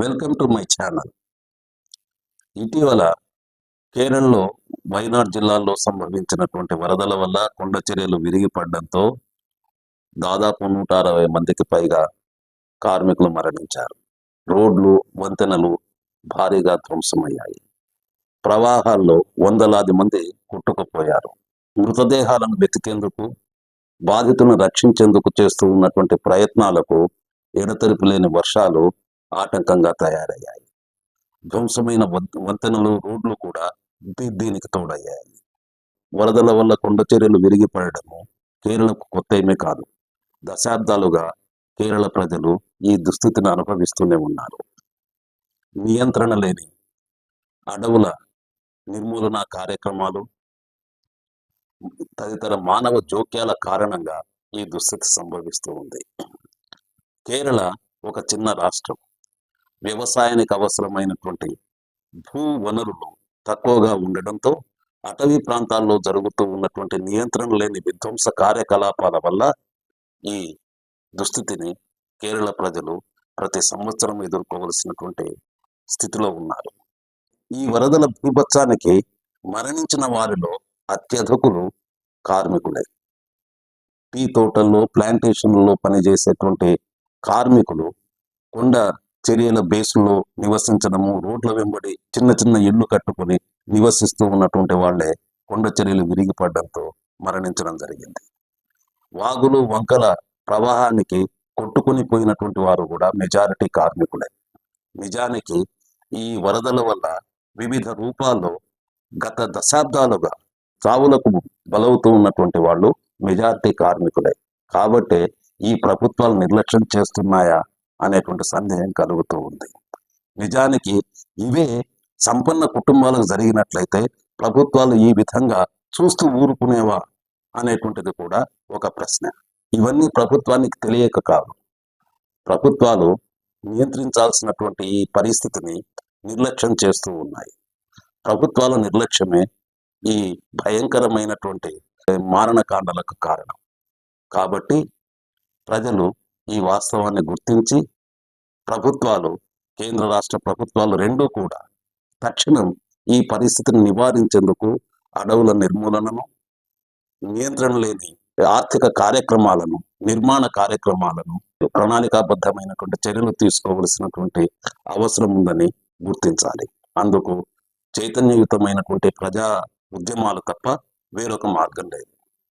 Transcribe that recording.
Welcome to my channel. ఇటీవల కేరళలో వైనాడ్ జిల్లాలో సంభవించినటువంటి వరదల వల్ల కొండ చర్యలు విరిగిపడడంతో దాదాపు నూట అరవై మందికి పైగా కార్మికులు మరణించారు. రోడ్లు వంతెనలు భారీగా ధ్వంసమయ్యాయి. ప్రవాహాల్లో వందలాది మంది కొట్టుకుపోయారు. మృతదేహాలను వెతికేందుకు బాధితులను రక్షించేందుకు చేస్తూ ఉన్నటువంటి ప్రయత్నాలకు ఎడతెరిపి లేని వర్షాలు ఆటంకంగా తయారయ్యాయి. ధ్వంసమైన వం- వంతెనలు రోడ్లు కూడా దీనికి తోడయ్యాయి. వరదల వల్ల కొండ చర్యలు విరిగిపడము కేరళకు కొత్త ఏమీ కాదు. దశాబ్దాలుగా కేరళ ప్రజలు ఈ దుస్థితిని అనుభవిస్తూనే ఉన్నారు. నియంత్రణ లేని అడవుల నిర్మూలన కార్యక్రమాలు తదితర మానవ జోక్యాల కారణంగా ఈ దుస్థితి సంభవిస్తూ ఉంది. కేరళ ఒక చిన్న రాష్ట్రం. వ్యవసాయానికి అవసరమైనటువంటి భూ వనరులు తక్కువగా ఉండడంతో అటవీ ప్రాంతాల్లో జరుగుతూ ఉన్నటువంటి నియంత్రణ లేని విధ్వంస కార్యకలాపాల వల్ల ఈ దుస్థితిని కేరళ ప్రజలు ప్రతి సంవత్సరం ఎదుర్కోవలసినటువంటి స్థితిలో ఉన్నారు. ఈ వరదల భూభత్సానికి మరణించిన వారిలో అత్యధికులు కార్మికులే. టీ తోటల్లో ప్లాంటేషన్లలో పనిచేసేటువంటి కార్మికులు కొండ చర్యల బేసుల్లో నివసించడము రోడ్ల వెంబడి చిన్న చిన్న ఇళ్ళు కట్టుకొని నివసిస్తూ ఉన్నటువంటి వాళ్ళే కొండ చర్యలు విరిగిపడడంతో మరణించడం జరిగింది. వాగులు వంకల ప్రవాహానికి కొట్టుకుని పోయినటువంటి వారు కూడా మెజారిటీ కార్మికులే. నిజానికి ఈ వరదల వల్ల వివిధ రూపాల్లో గత దశాబ్దాలుగా చావులకు బలవుతూ ఉన్నటువంటి వాళ్ళు మెజారిటీ కార్మికులే. కాబట్టే ఈ ప్రభుత్వాలు నిర్లక్ష్యం చేస్తున్నాయా? అనేటువంటి సందేహం కలుగుతూ ఉంది. నిజానికి ఇవే సంపన్న కుటుంబాలకు జరిగినట్లయితే ప్రభుత్వాలు ఈ విధంగా చూస్తూ ఊరుకునేవా అనేటువంటిది కూడా ఒక ప్రశ్న. ఇవన్నీ ప్రభుత్వానికి తెలియక కాదు. ప్రభుత్వాలు నియంత్రించాల్సినటువంటి ఈ పరిస్థితిని నిర్లక్ష్యం చేస్తూ ఉన్నాయి. ప్రభుత్వాల నిర్లక్ష్యమే ఈ భయంకరమైనటువంటి మారణకాండలకు కారణం. కాబట్టి ప్రజలు ఈ వాస్తవాన్ని గుర్తించి ప్రభుత్వాలు కేంద్ర రాష్ట్ర ప్రభుత్వాలు రెండూ కూడా తక్షణం ఈ పరిస్థితిని నివారించేందుకు అడవుల నిర్మూలనను నియంత్రణ లేని ఆర్థిక కార్యక్రమాలను నిర్మాణ కార్యక్రమాలను ప్రణాళికాబద్ధమైనటువంటి చర్యలు తీసుకోవలసినటువంటి అవసరం ఉందని గుర్తించాలి. అందుకు చైతన్యయుతమైనటువంటి ప్రజా ఉద్యమాలు తప్ప వేరొక మార్గం లేదు.